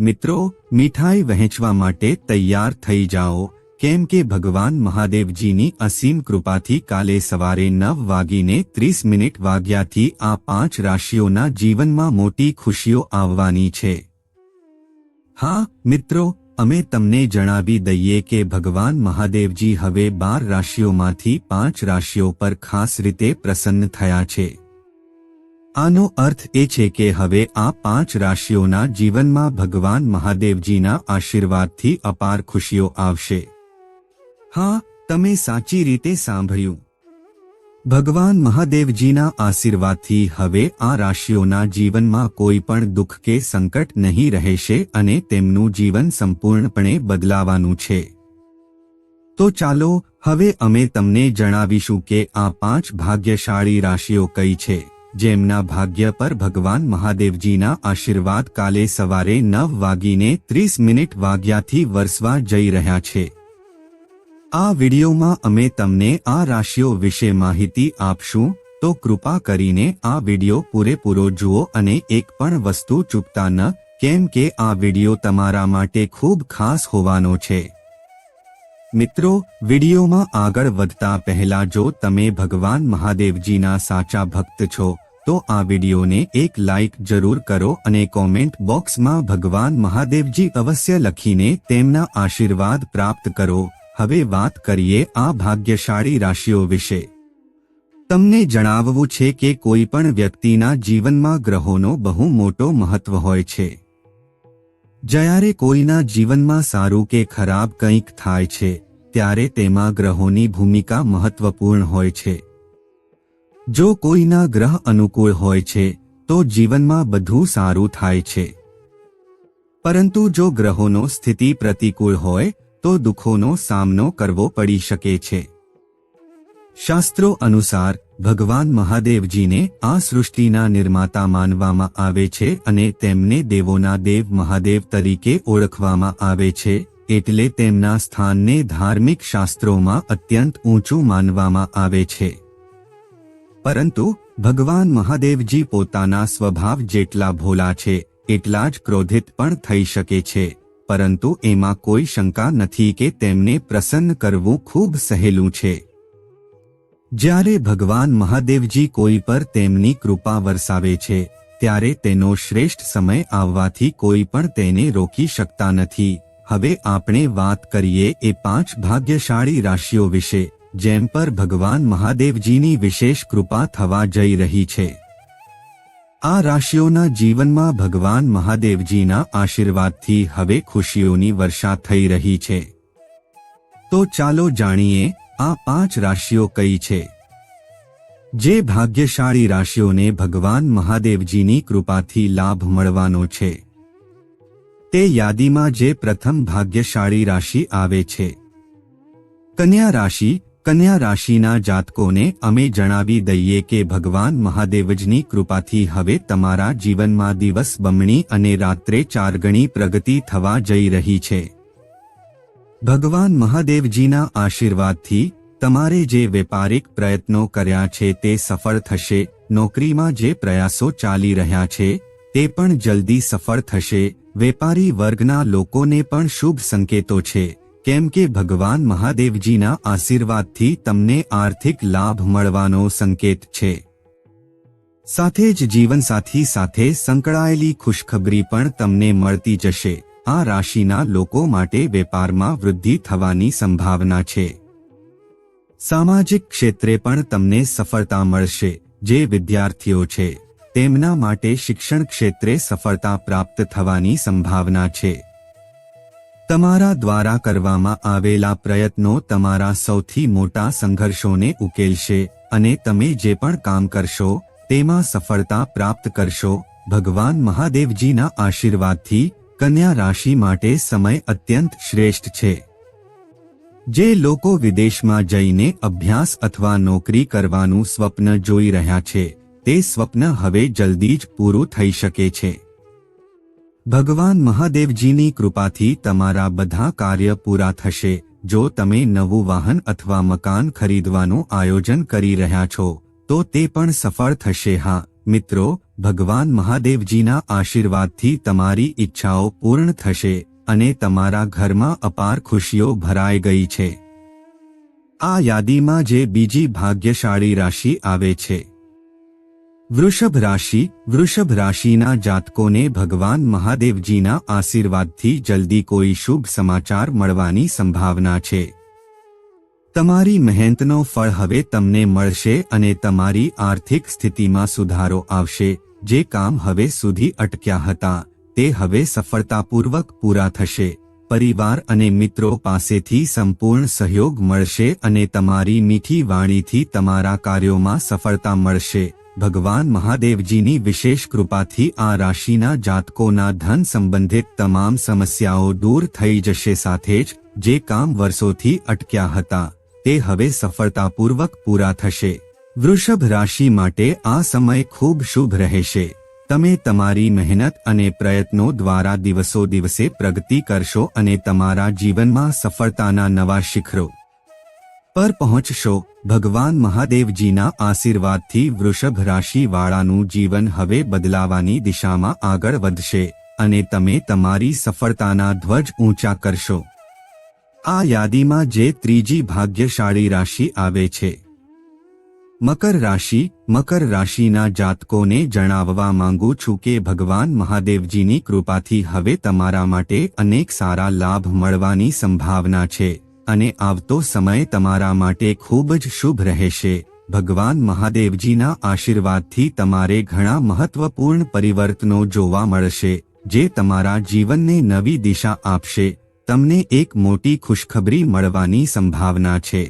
મિત્રો, મીઠાઈ વહેંચવા માટે તૈયાર થઈ જાઓ, કેમ કે ભગવાન મહાદેવજીની અસીમ કૃપાથી કાલે સવારે નવ વાગીને ત્રીસ મિનિટ વાગ્યાથી આ પાંચ રાશિઓના જીવનમાં મોટી ખુશીઓ આવવાની છે. હા, મિત્રો, અમે તમને જણાવી દઈએ કે ભગવાન મહાદેવજી હવે બાર રાશિઓમાંથી પાંચ રાશિઓ પર ખાસ રીતે પ્રસન્ન થયા છે. આનો અર્થ એ છે કે હવે આ પાંચ રાશિઓના જીવનમાં ભગવાન મહાદેવજીના આશીર્વાદથી અપાર ખુશીઓ આવશે. હા, તમે સાચી રીતે સાંભળ્યું. ભગવાન મહાદેવજીના આશીર્વાદથી હવે આ રાશિઓના જીવનમાં કોઈ પણ દુઃખ કે સંકટ નહીં રહેશે અને તેમનું જીવન સંપૂર્ણપણે બદલાવાનું છે. તો ચાલો, હવે અમે તમને જણાવીશું કે આ પાંચ ભાગ્યશાળી રાશિઓ કઈ છે. જેમના ભાગ્ય પર ભગવાન મહાદેવજીના આશીર્વાદ કાલે સવારે નવ વાગીને ત્રીસ મિનિટ વાગ્યાથી વરસવા જઈ રહ્યા છે. આ વિડીયોમાં અમે તમને આ રાશિઓ વિશે માહિતી આપશું, તો કૃપા કરીને આ વિડિયો પૂરેપૂરો જુઓ અને એક પણ વસ્તુ ચૂકતા ન, કેમ કે આ વિડિયો તમારા માટે ખૂબ ખાસ હોવાનો છે. મિત્રો, વિડિયોમાં આગળ વધતા પહેલા જો તમે ભગવાન મહાદેવજીના સાચા ભક્ત છો, તો આ વિડિયોને એક લાઇક જરૂર કરો અને કોમેન્ટ બોક્સમાં ભગવાન મહાદેવજી અવશ્ય લખીને તેમના આશીર્વાદ પ્રાપ્ત કરો. હવે વાત કરીએ આ ભાગ્યશાળી રાશિઓ વિશે. તમને જણાવવું છે કે કોઈ પણ વ્યક્તિના જીવનમાં ગ્રહોનો બહુ મોટો મહત્વ હોય છે. જ્યારે કોઈના જીવનમાં સારું કે ખરાબ કંઈક થાય છે, ત્યારે તેમાં ગ્રહોની ભૂમિકા મહત્વપૂર્ણ હોય છે. જો કોઈના ગ્રહ અનુકૂળ હોય છે, તો જીવનમાં બધું સારું થાય છે. પરંતુ જો ગ્રહોનો સ્થિતિ પ્રતિકૂળ હોય, તો દુઃખોનો સામનો કરવો પડી શકે છે. શાસ્ત્રો અનુસાર ભગવાન મહાદેવજીને આ સૃષ્ટિના નિર્માતા માનવામાં આવે છે અને તેમને દેવોના દેવ મહાદેવ તરીકે ઓળખવામાં આવે છે, એટલે તેમના સ્થાનને ધાર્મિક શાસ્ત્રોમાં અત્યંત ઊંચું માનવામાં આવે છે. પરંતુ, ભગવાન મહાદેવજી પોતાના સ્વભાવ જેટલા ભોલા છે, એટલા જ ક્રોધિત પણ થઈ શકે છે, પરંતુ એમાં કોઈ શંકા નથી કે તેમને પ્રસન્ન કરવું ખૂબ સહેલું છે. જ્યારે ભગવાન મહાદેવજી કોઈ પર તેમની કૃપા વરસાવે છે, ત્યારે તેનો શ્રેષ્ઠ સમય આવવાથી કોઈ પણ તેને રોકી શકતા નથી. હવે આપણે વાત કરીએ એ પાંચ ભાગ્યશાળી રાશિઓ વિશે, જેમ પર ભગવાન મહાદેવજીની વિશેષ કૃપા થવા જઈ રહી છે. આ રાશિઓના જીવનમાં ભગવાન મહાદેવજીના આશીર્વાદથી હવે ખુશીઓની વર્ષા થઈ રહી છે. તો ચાલો જાણીએ આ પાંચ રાશિઓ કઈ છે? જે ભાગ્યશાળી રાશિઓને ભગવાન મહાદેવજીની કૃપાથી લાભ મળવાનો છે. તે યાદીમાં જે પ્રથમ ભાગ્યશાળી રાશિ આવે છે. કન્યા રાશિ, કન્યા રાશિના જાતકોને અમે જણાવી દઈએ કે ભગવાન મહાદેવજની કૃપાથી હવે તમારા જીવનમાં દિવસ બમણી અને રાત્રે ચાર ગણી પ્રગતિ થવા જઈ રહી છે. ભગવાન મહાદેવજીના આશીર્વાદથી તમારે જે વેપારિક પ્રયત્નો કર્યા છે તે સફળ થશે, નોકરીમાં જે પ્રયાસો ચાલી રહ્યા છે, તે પણ જલ્દી સફળ થશે, વેપારી વર્ગના લોકોને પણ શુભ સંકેતો છે, કેમ કે ભગવાન મહાદેવજીના આશીર્વાદથી તમને આર્થિક લાભ મળવાનો સંકેત છે. સાથે જ જીવનસાથી સાથે સંકળાયેલી ખુશખબરી પણ તમને મળતી જશે. આ રાશિના લોકો માટે વેપારમાં વૃદ્ધિ થવાની સંભાવના છે. સામાજિક ક્ષેત્રે પણ તમને સફળતા મળશે, જે વિદ્યાર્થીઓ છે. તેમના માટે શિક્ષણ ક્ષેત્રે સફળતા પ્રાપ્ત થવાની સંભાવના છે. તમારા દ્વારા કરવામાં આવેલા પ્રયત્નો તમારા સૌથી મોટા સંઘર્ષોને ઉકેલશે અને તમે જે પણ કામ કરશો, તેમાં સફળતા પ્રાપ્ત કરશો. ભગવાન મહાદેવજીના આશીર્વાદથી કન્યા રાશિ માટે સમય અત્યંત શ્રેષ્ઠ છે. જે લોકો વિદેશમાં જઈને અભ્યાસ અથવા નોકરી કરવાનું સ્વપ્ન જોઈ રહ્યા છે, તે સ્વપ્ન હવે જલ્દી જ પૂરું થઈ શકે છે. ભગવાન મહાદેવજીની કૃપાથી તમારા બધા કાર્ય પૂરા થશે. જો તમે નવું વાહન અથવા મકાન ખરીદવાનું આયોજન કરી રહ્યા છો, તો તે પણ સફળ થશે. હા, મિત્રો ભગવાન મહાદેવજીના આશીર્વાદથી તમારી ઈચ્છાઓ પૂર્ણ થશે અને તમારા ઘરમાં અપાર ખુશીઓ ભરાઈ ગઈ છે. આ યાદીમાં જે બીજી ભાગ્યશાળી રાશિ આવે છે. વૃષભ રાશિ, વૃષભ રાશિના જાતકોને ભગવાન મહાદેવજીના આશીર્વાદથી જલ્દી કોઈ શુભ સમાચાર મળવાની સંભાવના છે. તમારી મહેનતનો ફળ હવે તમને મળશે અને તમારી આર્થિક સ્થિતિમાં સુધારો આવશે. જે કામ હવે સુધી અટક્યા હતા, તે હવે સફળતાપૂર્વક પૂરા થશે. પરિવાર અને મિત્રો પાસેથી સંપૂર્ણ સહયોગ મળશે અને તમારી મીઠી વાણીથી તમારા કાર્યોમાં સફળતા મળશે. ભગવાન મહાદેવજીની વિશેષ કૃપાથી આ રાશિના જાતકોના ધન સંબંધિત તમામ સમસ્યાઓ દૂર થઈ જશે સાથે જ, જે કામ વર્ષોથી અટક્યા હતા, તે હવે સફળતાપૂર્વક પૂરા થશે. વૃષભ રાશિ માટે આ સમય ખૂબ શુભ રહેશે. તમે તમારી મહેનત અને પ્રયત્નો દ્વારા દિવસો દિવસે પ્રગતિ કરશો અને તમારા જીવનમાં સફળતાના નવા શિખરો પર પહોંચશો. ભગવાન મહાદેવજીના આશીર્વાદથી વૃષભ રાશિવાળાનું જીવન હવે બદલાવાની દિશામાં આગળ વધશે અને તમે તમારી સફળતાના ધ્વજ ઊંચા કરશો. આ યાદીમાં જે ત્રીજી ભાગ્યશાળી રાશિ આવે છે મકર રાશિ, મકર રાશિના જાતકોને જણાવવા માંગુ છું કે ભગવાન મહાદેવજીની કૃપાથી હવે તમારા માટે અનેક સારા લાભ મળવાની સંભાવના છે અને આવતો સમય તમારા માટે ખૂબ જ શુભ રહેશે. ભગવાન મહાદેવજીના આશીર્વાદથી તમારે ઘણા મહત્વપૂર્ણ પરિવર્તનો જોવા મળશે, જે તમારા જીવનને નવી દિશા આપશે. તમને એક મોટી ખુશખબરી મળવાની સંભાવના છે.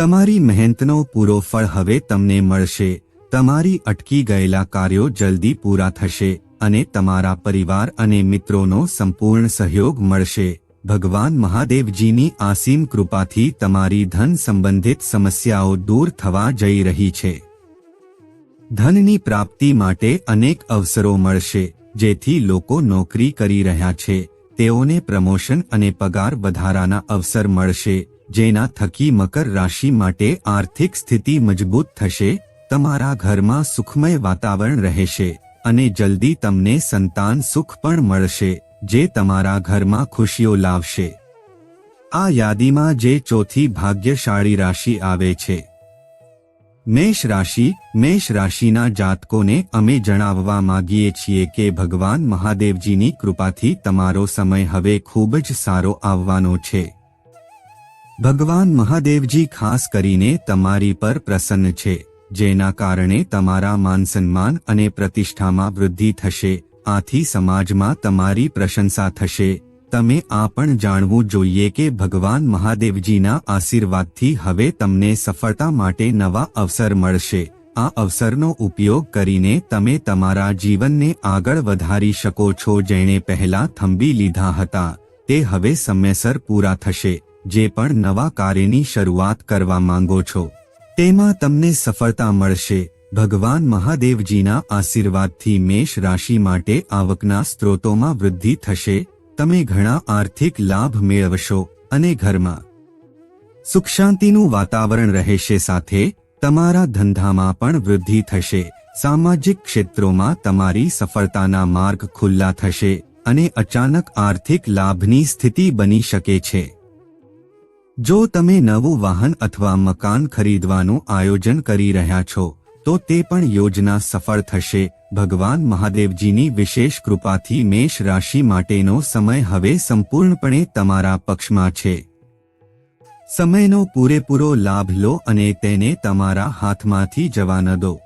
તમારી મહેનતનો પૂરો ફળ હવે તમને મળશે. તમારી અટકી ગયેલા કાર્યો જલ્દી પૂરા થશે અને તમારા પરિવાર અને મિત્રોનો સંપૂર્ણ સહયોગ મળશે. ભગવાન મહાદેવજીની આસીમ કૃપાથી તમારી ધન સંબંધિત સમસ્યાઓ દૂર થવા જઈ રહી છે. ધનની પ્રાપ્તિ માટે અનેક અવસરો મળશે, જેથી લોકો નોકરી કરી રહ્યા છે. તેઓને પ્રમોશન અને પગાર વધારાના અવસર મળશે. જેના થકી મકર રાશિ માટે આર્થિક સ્થિતિ મજબૂત થશે, તમારા ઘરમાં સુખમય વાતાવરણ રહેશે અને જલ્દી તમને સંતાન સુખ પણ મળશે, જે તમારા ઘરમાં ખુશીઓ લાવશે. આ યાદીમાં જે ચોથી ભાગ્યશાળી રાશિ આવે છે. મેષ રાશિ, મેષ રાશિના જાતકોને અમે જણાવવા માંગીએ છીએ કે ભગવાન મહાદેવજીની કૃપાથી તમારો સમય હવે ખૂબ જ સારો આવવાનો છે. ભગવાન મહાદેવજી ખાસ કરીને તમારી પર પ્રસન્ન છે, જેના કારણે તમારા માનસન્માન અને પ્રતિષ્ઠામાં વૃદ્ધિ થશે, આથી સમાજમાં તમારી પ્રશંસા થશે. તમે આ પણ જાણવું જોઈએ કે ભગવાન મહાદેવજીના આશીર્વાદથી હવે તમને સફળતા માટે નવા અવસર મળશે. આ અવસરનો ઉપયોગ કરીને તમે તમારા જીવનને આગળ વધારી શકો છો જેણે પહેલા થંભી લીધા હતા. તે હવે સમયસર પૂરા થશે. જે પણ નવા કાર્યની શરૂઆત કરવા માંગો છો. તેમાં તમને સફળતા મળશે. ભગવાન મહાદેવજીના આશીર્વાદથી મેષ રાશિ માટે આવકના સ્ત્રોતોમાં વૃદ્ધિ થશે. તમે ઘણા આર્થિક લાભ મેળવશો અને ઘરમાં સુખ શાંતિનું વાતાવરણ રહેશે સાથે તમારા ધંધામાં પણ વૃદ્ધિ થશે. સામાજિક ક્ષેત્રોમાં તમારી સફળતાના માર્ગ ખુલ્લા થશે અને અચાનક આર્થિક લાભની સ્થિતિ બની શકે છે. જો તમે નવું વાહન અથવા મકાન ખરીદવાનું આયોજન કરી રહ્યા છો, તો તે પણ યોજના સફળ થશે. ભગવાન મહાદેવજીની વિશેષ કૃપાથી મેષ રાશિ માટેનો સમય હવે સંપૂર્ણપણે તમારા પક્ષમાં છે. સમયનો પૂરેપૂરો લાભ લો અને તેને તમારા હાથમાંથી જવા ન દો.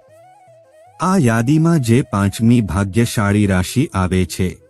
આ યાદીમાં જે પાંચમી ભાગ્યશાળી રાશિ આવે છે.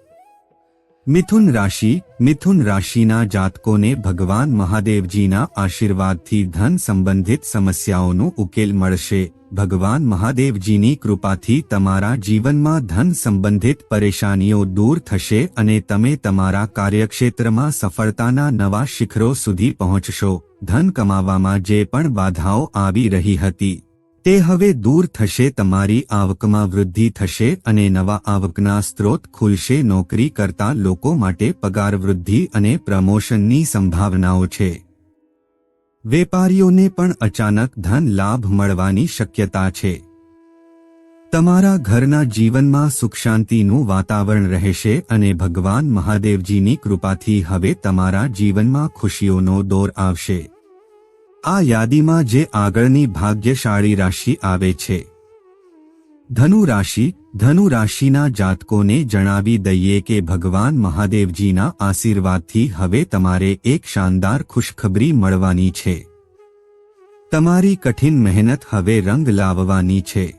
મિથુન રાશિ, મિથુન રાશિના જાતકોને ભગવાન મહાદેવજીના આશીર્વાદથી ધન સંબંધિત સમસ્યાઓનો ઉકેલ મળશે. ભગવાન મહાદેવજીની કૃપાથી તમારા જીવનમાં ધન સંબંધિત પરેશાનીઓ દૂર થશે અને તમે તમારા કાર્યક્ષેત્રમાં સફળતાના નવા શિખરો સુધી પહોંચશો. ધન કમાવામાં જે પણ બાધાઓ આવી રહી હતી તે હવે દૂર થશે, તમારી આવકમાં વૃદ્ધિ થશે અને નવા આવકના સ્ત્રોત ખુલશે. નોકરી કરતા લોકો માટે પગાર વૃદ્ધિ અને પ્રમોશનની સંભાવનાઓ છે. વેપારીઓને પણ અચાનક ધન લાભ મળવાની શક્યતા છે. તમારા ઘરના જીવનમાં સુખ શાંતિનું વાતાવરણ રહેશે અને ભગવાન મહાદેવજીની કૃપાથી હવે તમારા જીવનમાં ખુશીઓનો દોર આવશે. આ યાદીમાં જે આગળની ભાગ્યશાળી રાશિ આવે છે. ધનુ રાશિ, ધનુ રાશિના જાતકોને જણાવી દઈએ કે ભગવાન મહાદેવજીના આશીર્વાદથી હવે તમારે એક શાનદાર ખુશખબરી મળવાની છે. તમારી કઠિન મહેનત હવે રંગ લાવવાની છે.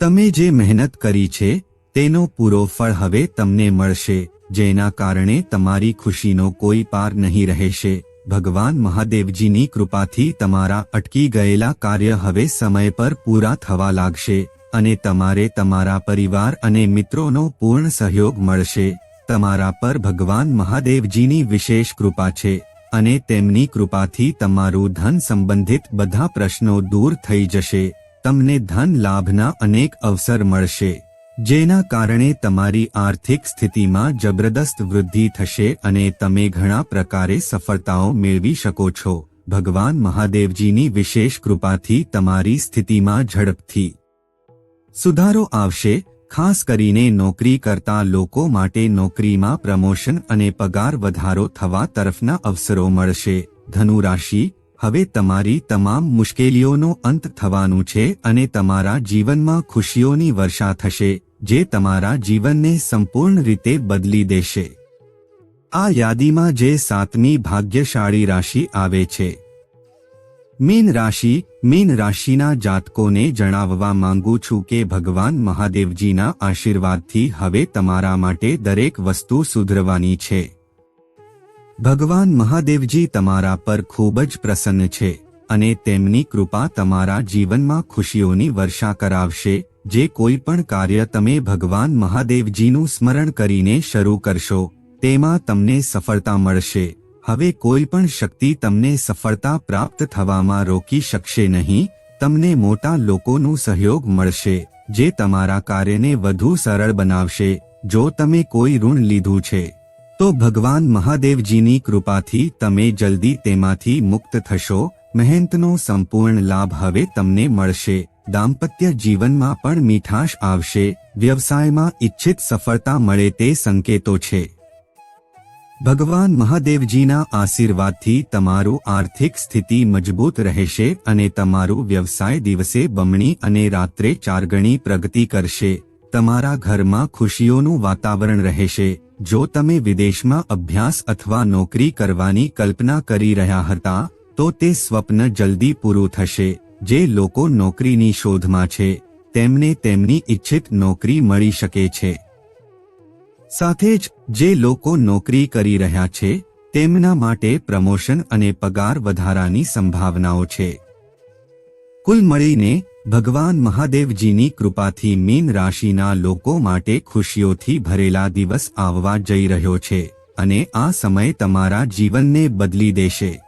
તમે જે મહેનત કરી છે, તેનો પૂરો ફળ હવે તમને મળશે, જેના કારણે તમારી ખુશીનો કોઈ પાર નહીં રહેશે. ભગવાન મહાદેવજીની કૃપાથી તમારા અટકી ગયેલા કાર્ય હવે સમય પર પૂરા થવા લાગશે અને તમારે તમારા પરિવાર અને મિત્રોનો પૂર્ણ સહયોગ મળશે. તમારા પર ભગવાન મહાદેવજીની વિશેષ કૃપા છે અને તેમની કૃપાથી તમારું ધન સંબંધિત બધા પ્રશ્નો દૂર થઈ જશે. તમને ધન લાભના અનેક અવસર મળશે. જેના કારણે તમારી આર્થિક સ્થિતિમાં જબરદસ્ત વૃદ્ધિ થશે અને તમે ઘણા પ્રકારે સફળતાઓ મેળવી શકો છો. ભગવાન મહાદેવજીની વિશેષ કૃપાથી તમારી સ્થિતિમાં ઝડપથી સુધારો આવશે. ખાસ કરીને નોકરી કરતા લોકો માટે નોકરીમાં પ્રમોશન અને પગાર વધારો થવા તરફના અવસરો મળશે. ધનુ રાશિ હવે તમારી તમામ મુશ્કેલીઓનો અંત થવાનું છે અને તમારા જીવનમાં ખુશીઓની વર્ષા થશે. જે તમારા જીવનને સંપૂર્ણ રીતે બદલી દેશે. આ યાદીમાં જે સાતમી ભાગ્યશાળી રાશિ આવે છે. મીન રાશિ, મીન રાશિના જાતકોને જણાવવા માંગુ છું કે ભગવાન મહાદેવજીના આશીર્વાદથી હવે તમારા માટે દરેક વસ્તુ સુધરવાની છે. ભગવાન મહાદેવજી તમારા પર ખૂબ જ પ્રસન્ન છે અને તેમની કૃપા તમારા જીવનમાં ખુશીઓની વર્ષા કરાવશે જે કોઈ પણ કાર્ય તમે ભગવાન મહાદેવજીનું સ્મરણ કરીને શરૂ કરશો, તેમાં તમને સફળતા મળશે. હવે કોઈ પણ શક્તિ તમને સફળતા પ્રાપ્ત થવામાં રોકી શકશે નહીં, તમને મોટા લોકોનું સહયોગ મળશે, જે તમારા કાર્યને વધુ સરળ બનાવશે, જો તમે કોઈ ઋણ લીધું છે. તો ભગવાન મહાદેવજીની કૃપાથી તમે જલ્દી તેમાંથી મુક્ત થશો, મહેનતનો સંપૂર્ણ લાભ હવે તમને મળશે. દાંપત્ય જીવનમાં પણ મીઠાશ આવશે, વ્યવસાયમાં ઇચ્છિત સફળતા મળે તે સંકેતો છે. ભગવાન મહાદેવજીના આશીર્વાદથી તમારું આર્થિક સ્થિતિ મજબૂત રહેશે અને તમારું વ્યવસાય દિવસે બમણી અને રાત્રે ચારગણી પ્રગતિ કરશે. તમારા ઘરમાં ખુશીઓનું વાતાવરણ રહેશે. જો તમે વિદેશમાં અભ્યાસ અથવા નોકરી કરવાની કલ્પના કરી રહ્યા હતા, તો તે સ્વપ્ન જલ્દી પૂરું થશે. જે લોકો નોકરીની શોધમાં છે, તેમને તેમની ઇચ્છિત નોકરી મળી શકે છે. સાથે જ, જે લોકો નોકરી કરી રહ્યા છે, તેમના માટે પ્રમોશન અને પગાર વધારાની સંભાવનાઓ છે. કુલ મળીને, ભગવાન મહાદેવજીની કૃપાથી મીન રાશિના લોકો માટે ખુશીઓથી ભરેલા દિવસ આવવા જઈ રહ્યો છે, અને આ સમય તમારા જીવનને બદલી દેશે.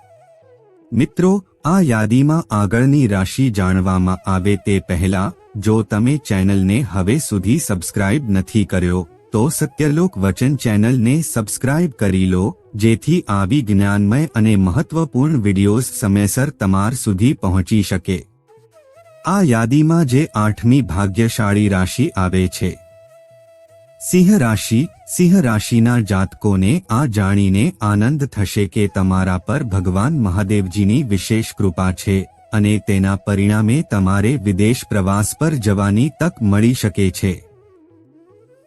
મિત્રો આ યાદીમાં આગળની રાશિ જાણવામાં આવે તે પહેલા, જો તમે ચેનલને હવે સુધી સબસ્ક્રાઇબ નથી કર્યો, તો સત્યલોક વચન ચેનલને સબસ્ક્રાઇબ કરી લો, જેથી આવી જ્ઞાનમય અને મહત્વપૂર્ણ વિડીયોઝ સમયસર તમાર સુધી પહોંચી શકે. આ યાદીમાં જે આઠમી ભાગ્યશાળી રાશિ આવે છે સિંહ રાશિ સિંહ રાશિના જાતકોને આ જાણીને આનંદ થશે કે તમારા પર ભગવાન મહાદેવજીની વિશેષ કૃપા છે અને તેના પરિણામે તમારે વિદેશ પ્રવાસ પર જવાની તક મળી શકે છે.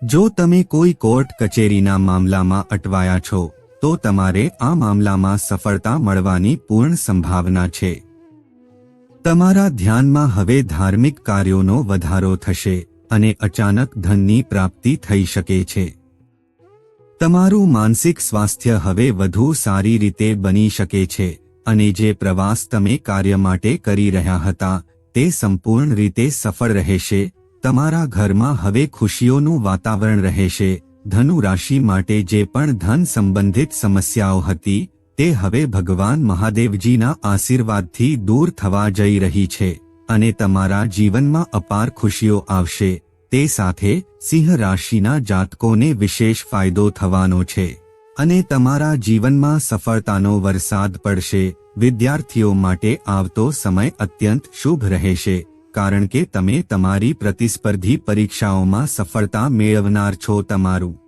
જો તમે કોઈ કોર્ટ કચેરીના મામલામાં અટવાયા છો, તો તમારે આ મામલામાં સફળતા મળવાની પૂર્ણ સંભાવના છે. તમારા ધ્યાનમાં હવે ધાર્મિક કાર્યોનો વધારો થશે. અને અચાનક ધનની પ્રાપ્તિ થઈ શકે છે. તમારું માનસિક સ્વાસ્થ્ય હવે વધુ સારી રીતે બની શકે છે અને જે પ્રવાસ તમે કાર્ય માટે કરી રહ્યા હતા, તે સંપૂર્ણ રીતે સફળ રહેશે. તમારા ઘરમાં હવે ખુશીઓનું વાતાવરણ રહેશે. ધનુ રાશિ માટે જે પણ ધન સંબંધિત સમસ્યાઓ હતી, તે હવે ભગવાન મહાદેવજીના આશીર્વાદથી દૂર થવા જઈ રહી છે. અને તમારા જીવનમાં અપાર ખુશીઓ આવશે. તે સાથે સિંહ રાશિના જાતકોને વિશેષ ફાયદો થવાનો છે. અને તમારા જીવનમાં સફળતાનો વરસાદ પડશે. વિદ્યાર્થીઓ માટે આવતો સમય અત્યંત શુભ રહેશે. કારણ કે તમે તમારી પ્રતિસ્પર્ધી પરીક્ષાઓમાં સફળતા મેળવનાર છો તમારું.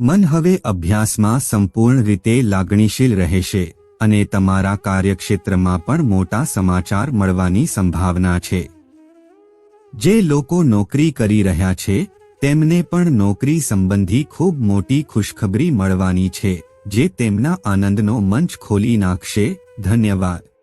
મન હવે અભ્યાસમાં સંપૂર્ણ રીતે લાગણીશીલ રહેશે. અને તમારા કાર્યક્ષેત્રમાં પણ મોટા સમાચાર મળવાની સંભાવના છે. જે લોકો નોકરી કરી રહ્યા છે, તેમને પણ નોકરી સંબંધી ખૂબ મોટી ખુશખબરી મળવાની છે, જે તેમના આનંદનો મંચ ખોલી નાખશે. ધન્યવાદ.